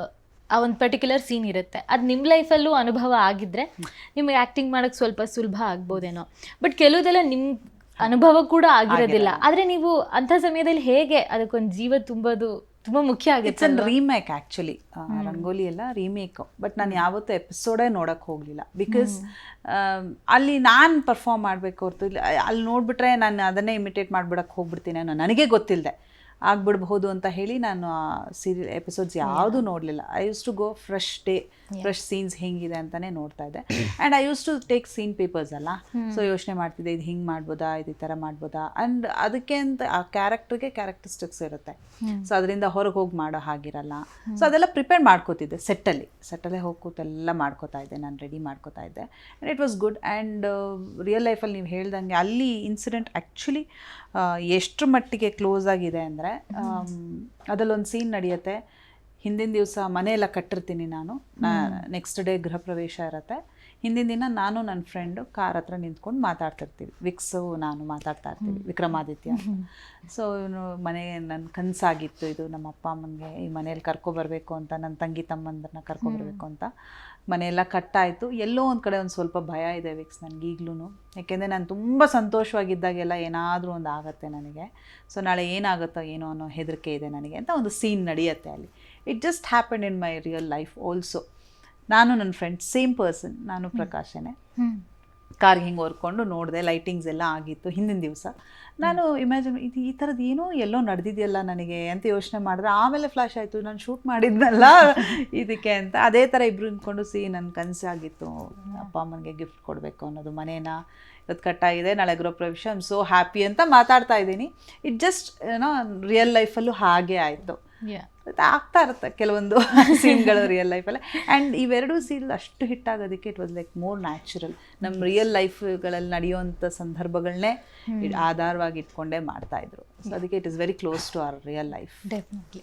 ಆ ಒಂದು ಪರ್ಟಿಕ್ಯುಲರ್ ಸೀನ್ ಇರುತ್ತೆ. ಅದು ನಿಮ್ಮ ಲೈಫಲ್ಲೂ ಅನುಭವ ಆಗಿದ್ರೆ ನಿಮಗೆ ಆ್ಯಕ್ಟಿಂಗ್ ಮಾಡೋಕ್ಕೆ ಸ್ವಲ್ಪ ಸುಲಭ ಆಗ್ಬೋದೇನೋ. ಬಟ್ ಕೆಲವುದೆಲ್ಲ ನಿಮ್ಮ ಅನುಭವ ಕೂಡ ಆಗಿರೋದಿಲ್ಲ. ಆದರೆ ನೀವು ಅಂಥ ಸಮಯದಲ್ಲಿ ಹೇಗೆ ಅದಕ್ಕೊಂದು ಜೀವ ತುಂಬೋದು ತುಂಬ ಮುಖ್ಯ it's an remake actually Rangoli ಎಲ್ಲ ರೀಮೇಕ್ ಬಟ್ ನಾನು ಯಾವತ್ತೂ ಎಪಿಸೋಡೇ ನೋಡೋಕ್ಕೆ ಹೋಗಲಿಲ್ಲ. ಬಿಕಾಸ್ ಅಲ್ಲಿ ನಾನು ಪರ್ಫಾರ್ಮ್ ಮಾಡಬೇಕು ಹೊರತು ಇಲ್ಲಿ ಅಲ್ಲಿ ನೋಡಿಬಿಟ್ರೆ ನಾನು ಅದನ್ನೇ ಇಮಿಟೇಟ್ ಮಾಡ್ಬಿಡಕ್ಕೆ ಹೋಗ್ಬಿಡ್ತೀನಿ ಅನ್ನೋ ನನಗೆ ಗೊತ್ತಿಲ್ಲದೆ ಆಗ್ಬಿಡ್ಬಹುದು ಅಂತ ಹೇಳಿ ನಾನು ಆ ಸೀರಿಯಲ್ ಎಪಿಸೋಡ್ಸ್ ಯಾವುದು ನೋಡಲಿಲ್ಲ. I use to go fresh day fresh scenes ಹೆಂಗಿದೆ ಅಂತಾನೆ ನೋಡ್ತಾ ಇದ್ದೆ. And I use to take scene papers ಅಲ್ಲ? ಸೊ ಯೋಚನೆ ಮಾಡ್ತಿದ್ದೆ ಇದು ಹಿಂಗೆ ಮಾಡ್ಬೋದಾ ಇದು ಈ ಥರ ಮಾಡ್ಬೋದಾ? ಆ್ಯಂಡ್ ಅದಕ್ಕೆ ಅಂತ ಆ ಕ್ಯಾರೆಕ್ಟರ್ಗೆ ಕ್ಯಾರೆಕ್ಟರಿಸ್ಟಿಕ್ಸ್ ಇರುತ್ತೆ. ಸೊ ಅದರಿಂದ ಹೊರಗೆ ಹೋಗಿ ಮಾಡೋ ಹಾಗಿರಲ್ಲ. ಸೊ ಅದೆಲ್ಲ ಪ್ರಿಪೇರ್ ಮಾಡ್ಕೋತಿದ್ದೆ ಸೆಟ್ಟಲ್ಲಿ ಸೆಟ್ಟಲ್ಲೇ ಹೋಗಿ ಕೂತೆಲ್ಲ ಮಾಡ್ಕೋತಾ ಇದ್ದೆ ನಾನು ರೆಡಿ ಮಾಡ್ಕೋತಾ ಇದ್ದೆ. And it was good and real ಲೈಫಲ್ಲಿ ನೀವು ಹೇಳ್ದಂಗೆ ಅಲ್ಲಿ ಇನ್ಸಿಡೆಂಟ್ ಆ್ಯಕ್ಚುಲಿ ಎಷ್ಟು ಮಟ್ಟಿಗೆ ಕ್ಲೋಸ್ ಆಗಿದೆ ಅಂದರೆ ಅದರಲ್ಲೊಂದು ಸೀನ್ ನಡೆಯುತ್ತೆ. ಹಿಂದಿನ ದಿವಸ ಮನೆಯೆಲ್ಲ ಕಟ್ಟಿರ್ತೀನಿ ನಾನು. ನೆಕ್ಸ್ಟ್ ಡೇ ಗೃಹ ಪ್ರವೇಶ ಇರುತ್ತೆ. ಹಿಂದಿನ ದಿನ ನಾನು ನನ್ನ ಫ್ರೆಂಡು ಕಾರ್ ಹತ್ರ ನಿಂತ್ಕೊಂಡು ಮಾತಾಡ್ತಿರ್ತೀವಿ. ವಿಕ್ಸು ನಾನು ಮಾತಾಡ್ತಾ ಇರ್ತೀವಿ ವಿಕ್ರಮಾದಿತ್ಯ. ಸೊ ಇವನು ಮನೆ ನನ್ನ ಕನಸಾಗಿತ್ತು. ಇದು ನಮ್ಮ ಅಪ್ಪ ಅಮ್ಮನಿಗೆ ಈ ಮನೇಲಿ ಕರ್ಕೊಬರ್ಬೇಕು ಅಂತ ನನ್ನ ತಂಗಿ ತಮ್ಮಂದ್ರನ್ನ ಕರ್ಕೊಬರ್ಬೇಕು ಅಂತ. ಮನೆಯೆಲ್ಲ ಕಟ್ಟಾಯಿತು. ಎಲ್ಲೋ ಒಂದು ಕಡೆ ಒಂದು ಸ್ವಲ್ಪ ಭಯ ಇದೆ ವಿಕ್ಸ್ ನನಗೆ ಈಗಲೂ ಯಾಕೆಂದರೆ ನಾನು ತುಂಬ ಸಂತೋಷವಾಗಿದ್ದಾಗೆಲ್ಲ ಏನಾದರೂ ಒಂದು ಆಗುತ್ತೆ ನನಗೆ. ಸೊ ನಾಳೆ ಏನಾಗುತ್ತೋ ಏನೋ ಅನ್ನೋ ಹೆದರಿಕೆ ಇದೆ ನನಗೆ ಅಂತ ಒಂದು ಸೀನ್ ನಡೆಯುತ್ತೆ ಅಲ್ಲಿ. It just happen in my real life also ನಾನು ನನ್ನ ಫ್ರೆಂಡ್ ಸೇಮ್ ಪರ್ಸನ್ ನಾನು ಪ್ರಕಾಶನೇ. ಕಾರ್ಗೆ ಹಿಂಗೆ ಹೊರ್ಕೊಂಡು ನೋಡಿದೆ ಲೈಟಿಂಗ್ಸ್ ಎಲ್ಲ ಆಗಿತ್ತು ಹಿಂದಿನ ದಿವಸ. ನಾನು ಇಮ್ಯಾಜಿನ್ ಇದು ಈ ಥರದ್ದು ಏನೋ ಎಲ್ಲೋ ನಡೆದಿದೆಯಲ್ಲ ನನಗೆ ಅಂತ ಯೋಚನೆ ಮಾಡಿದ್ರೆ ಆಮೇಲೆ ಫ್ಲಾಶ್ ಆಯಿತು ನಾನು ಶೂಟ್ ಮಾಡಿದ್ನಲ್ಲ ಇದಕ್ಕೆ ಅಂತ. ಅದೇ ಥರ ಇಬ್ಬರು ನಿಂತ್ಕೊಂಡು ಸಿ ನನ್ನ ಕನಸಾಗಿತ್ತು ಅಪ್ಪ ಅಮ್ಮನಿಗೆ ಗಿಫ್ಟ್ ಕೊಡಬೇಕು ಅನ್ನೋದು ಮನೇನ. ಇವತ್ತು ಕಟ್ಟಾಗಿದೆ ನಾಳೆ ಗ್ರೋ ಪ್ರವೇಶ ಐಮ್ ಸೋ ಹ್ಯಾಪಿ ಅಂತ ಮಾತಾಡ್ತಾ ಇದ್ದೀನಿ. ಇಟ್ ಜಸ್ಟ್ ಏನೋ ರಿಯಲ್ ಲೈಫಲ್ಲೂ ಹಾಗೆ ಆಯಿತು. ಆಗ್ತಾ ಇರುತ್ತೆ ಕೆಲವೊಂದು ಸೀನ್ಗಳು ರಿಯಲ್ ಲೈಫಲ್ಲಿ ಆ್ಯಂಡ್ ಇವೆರಡೂ ಸೀನ್ ಅಷ್ಟು ಹಿಟ್ ಆಗೋದಕ್ಕೆ it was like more natural ನಮ್ಮ ರಿಯಲ್ ಲೈಫ್ಗಳಲ್ಲಿ ನಡೆಯುವಂಥ ಸಂದರ್ಭಗಳನ್ನೇ ಆಧಾರವಾಗಿ ಇಟ್ಕೊಂಡೇ ಮಾಡ್ತಾ ಇದ್ರು. ಸೊ ಅದಕ್ಕೆ it is very close to our real life definitely